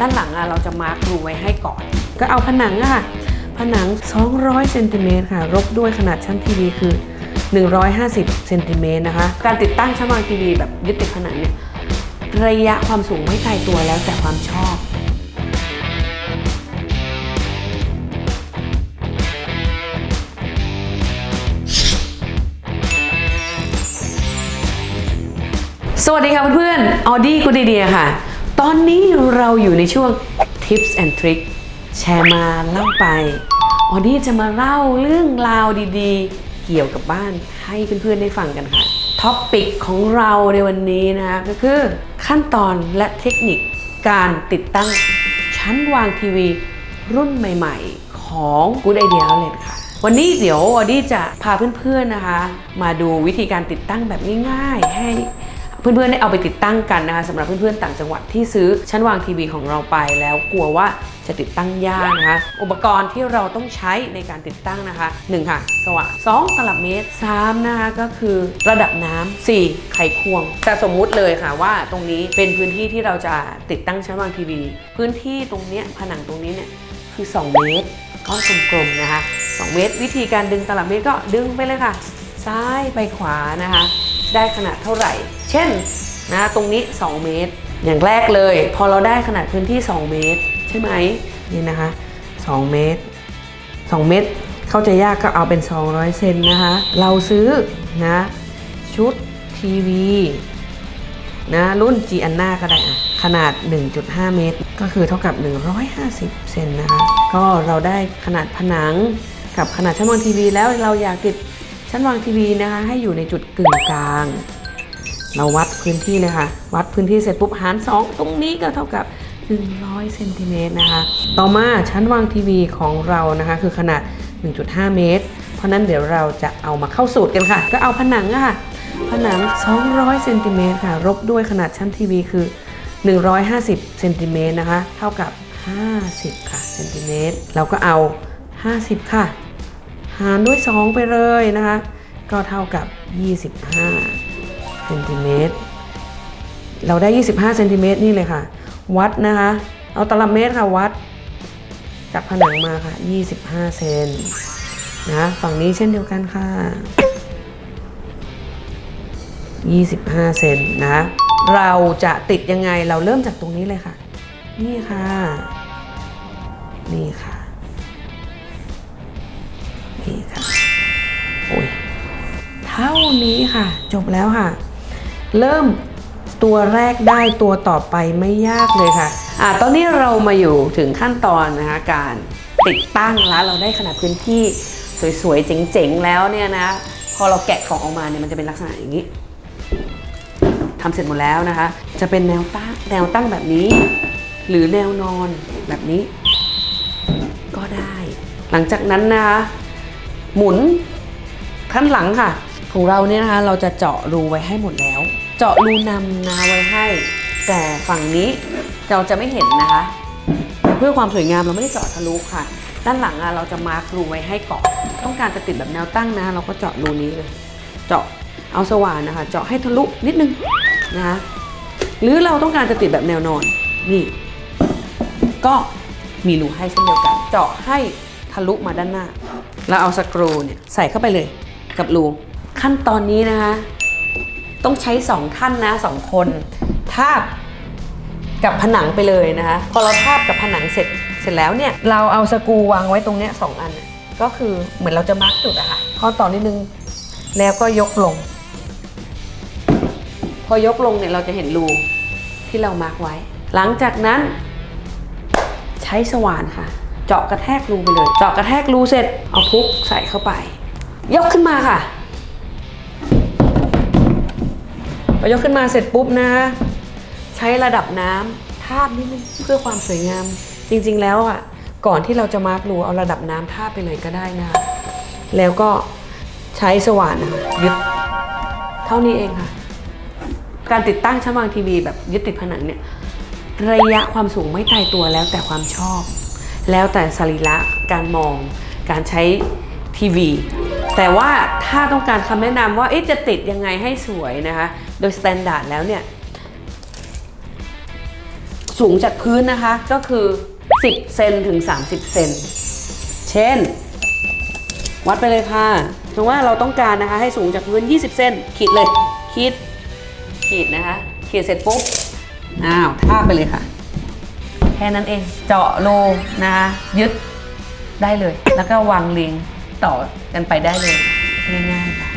ด้านหลังอะเราจะมาร์กรูไว้ให้ก่อน ก็เอาผนังอะค่ะ ผนัง 200เซนติเมตรค่ะรบด้วยขนาดชั้นทีวีคือ 150เซนติเมตรนะคะ การติดตั้งชั้นวางทีวีแบบยึดติดผนังเนี่ยระยะความสูงไม่ตายตัวแล้วแต่ความชอบสวัสดีค่ะเพื่อนๆออดี้กูดีเดียค่ะ ตอนนี้เราอยู่ในช่วง Tips and Trick แชร์มาเล่าไปออดี้จะมาเล่าเรื่องราวดีๆ เกี่ยวกับบ้านให้เพื่อนๆได้ฟังกันค่ะท็อปปิกของเราในวันนี้นะคะก็คือขั้นตอนและเทคนิคการติดตั้งชั้นวางทีวีรุ่นใหม่ๆ ของ Good Idea Outlet ค่ะ วันนี้เดี๋ยวออดี้จะพาเพื่อนๆนะคะ มาดูวิธีการติดตั้งแบบง่ายๆ ให้ เพื่อนๆได้เอาไปติดตั้งกันนะคะสำหรับเพื่อนๆต่างจังหวัดที่ซื้อชั้นวางทีวีของเราไปแล้วกลัวว่าจะติดตั้งยากนะคะ อุปกรณ์ที่เราต้องใช้ในการติดตั้งนะคะ 1 ค่ะ สว่าน2ตลับเมตร 3 นะคะก็คือระดับน้ำ4ไขควง แต่สมมุติเลยค่ะว่าตรงนี้เป็นพื้นที่ที่เราจะติดตั้งชั้นวางทีวี พื้นที่ตรงเนี้ยผนังตรงนี้เนี่ยคือ 2 เมตรก้อนกลมๆนะคะ 2 เมตร วิธีการดึงตลับเมตรก็ดึงไปเลยค่ะ ซ้ายไปขวานะคะ ได้ขนาดเท่าไหร่ เช่นนะตรงนี้ 2 เมตร อย่างแรกเลย พอเราได้ขนาดพื้นที่ 2 เมตร ใช่ไหมนี่นะคะ 2 เมตร 2 เมตร เข้าใจยากก็เอาเป็น 200 เซนนะคะ เราซื้อนะชุดทีวีนะรุ่น g ีอันนาก็ได้อะขนาด 1.5 เมตร ก็คือเท่ากับ 150 เซนนะคะ ก็เราได้ขนาดผนังกับขนาดชั้นวางทีวีแล้วเราอยากติด ชั้นวางทีวีนะคะ ให้อยู่ในจุดกึ่งกลาง เราวัดพื้นที่เลยค่ะวัดพื้นที่เสร็จปุ๊บหาร 2 ตรงนี้ก็เท่ากับ 100เซนติเมตรนะคะ ต่อมาชั้นวางทีวีของเรานะคะ คือขนาด 1.5 เมตร เพราะนั้นเดี๋ยวเราจะเอามาเข้าสูตรกันค่ะ ก็เอาผนังอะค่ะ ผนัง 200เซนติเมตรค่ะรบด้วยขนาดชั้นทีวีคือ 150เซนติเมตรนะคะ เท่ากับ 50 ค่ะเซนติเมตรเราก็เอา 50 ค่ะ หารด้วย 2 ไปเลยนะคะ ก็เท่ากับ 25เซนติเมตรเราได้ 25เซนติเมตรนี่เลยค่ะ วัดนะคะ เอาตลับเมตรค่ะวัด จากผนังมาค่ะ 25 เซนนะฝั่งนี้เช่นเดียวกันค่ะ 25 เซนนะ เราจะติดยังไงเราเริ่มจากตรงนี้เลยค่ะ นี่ค่ะ ค่ะ จบแล้วค่ะ เริ่มตัวแรกได้ตัวต่อไปไม่ยากเลยค่ะอะตอนนี้เรามาอยู่ถึงขั้นตอนนะคะการติดตั้งแล้วเราได้ขนาดพื้นที่สวยๆ เจ๋งๆ แล้วเนี่ยนะ พอเราแกะกล่องออกมาเนี่ยมันจะเป็นลักษณะอย่างนี้ทำเสร็จหมดแล้วนะคะ จะเป็นแนวตั้งแนวตั้งแบบนี้ หรือแนวนอนแบบนี้ ก็ได้ หลังจากนั้นนะคะหมุนขั้นหลังค่ะ ของเราเนี่ยนะคะเราจะเจาะรูไว้ให้หมดแล้ว เจาะรูนำนาไว้ให้ แต่ฝั่งนี้เราจะไม่เห็นนะคะ เพื่อความสวยงามเราไม่ได้เจาะทะลุค่ะ ด้านหลังอะเราจะมาร์กรูไว้ให้ก่อนต้องการจะติดแบบแนวตั้งนะ เราก็เจาะรูนี้เลย เจาะเอาสว่านนะคะ เจาะให้ทะลุนิดนึงนะคะหรือเราต้องการจะติดแบบแนวนอนนี่ ก็มีรูให้เช่นเดียวกัน เจาะให้ทะลุมาด้านหน้าแล้วเอาสกรูเนี่ยใส่เข้าไปเลยกับรู ขั้นตอนนี้นะคะ ต้องใช้สองท่านนะสองคนทาบกับผนังไปเลยนะคะ พอเราทาบกับผนังเสร็จเสร็จแล้วเนี่ย เราเอาสกรูวางไว้ตรงเนี้ยสองอัน ก็คือเหมือนเราจะมาร์กจุดอะค่ะข้อต่อนิดนึงแล้วก็ยกลง พอยกลงเนี่ยเราจะเห็นรูที่เรามาร์กไว้ หลังจากนั้น ใช้สว่านค่ะ เจาะกระแทกรูไปเลย เจาะกระแทกรูเสร็จเอาพุกใส่เข้าไป ยกขึ้นมาค่ะ พอยกขึ้นมาเสร็จปุ๊บนะ ใช้ระดับน้ำทาบนิดนึงเพื่อความสวยงาม จริงๆแล้วอะก่อนที่เราจะมาร์กรูเอาระดับน้ำทาบไปเลยก็ได้นะ แล้วก็ใช้สว่านนะคะยึดเท่านี้เองค่ะ การติดตั้งชั้นวางทีวีแบบยึดติดผนังเนี่ยระยะความสูงไม่ตายตัวแล้วแต่ความชอบ แล้วแต่สรีระการมอง การใช้ทีวี แต่ว่าถ้าต้องการคำแนะนำว่าจะติดยังไงให้สวยนะคะ โดยสแตนดาร์ดแล้วเนี่ย สูงจากพื้นนะคะก็คือ 10 เซนถึง 30 เซน เช่น วัดไปเลยค่ะสมมติว่าเราต้องการนะคะให้สูงจากพื้น 20 เซนขีดเลย ขีด ขีดนะคะ ขีดเสร็จปุ๊บ อ้าวทาบไปเลยค่ะ แค่นั้นเอง เจาะโลนะคะยึดได้เลย แล้วก็วางเรียงต่อกันไปได้เลย ง่ายๆค่ะ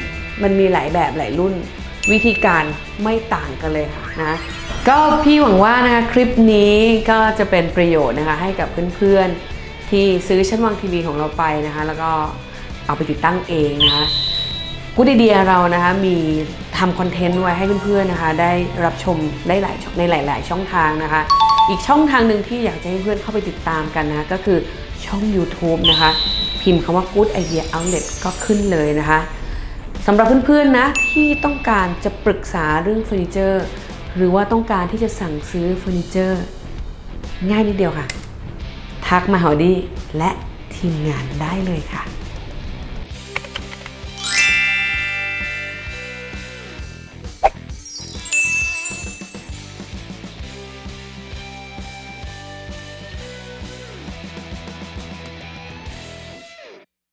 มันมีหลายแบบหลายรุ่น วิธีการไม่ต่างกันเลยค่ะนะก็พี่หวังว่านะคะคลิปนี้ก็จะเป็นประโยชน์นะคะให้กับเพื่อนๆที่ซื้อชั้นวางทีวีของเราไปนะคะแล้วก็เอาไปติดตั้งเองนะคะกูดีเดียเรานะคะมีทำคอนเทนต์ไว้ให้เพื่อนๆนะคะได้รับชมได้หลายในหลาย ๆ ช่องทางนะคะ อีกช่องทางหนึ่งที่อยากจะให้เพื่อนเข้าไปติดตามกันนะะก็คือช่อง YouTube นะคะ พิมพ์คำว่า Good Idea Outlet ก็ขึ้นเลยนะคะ สำหรับเพื่อนๆนะที่ต้องการจะปรึกษาเรื่องเฟอร์นิเจอร์หรือว่าต้องการที่จะสั่งซื้อเฟอร์นิเจอร์ ง่ายนิดเดียวค่ะ ทักมาหาดีและทีมงานได้เลยค่ะ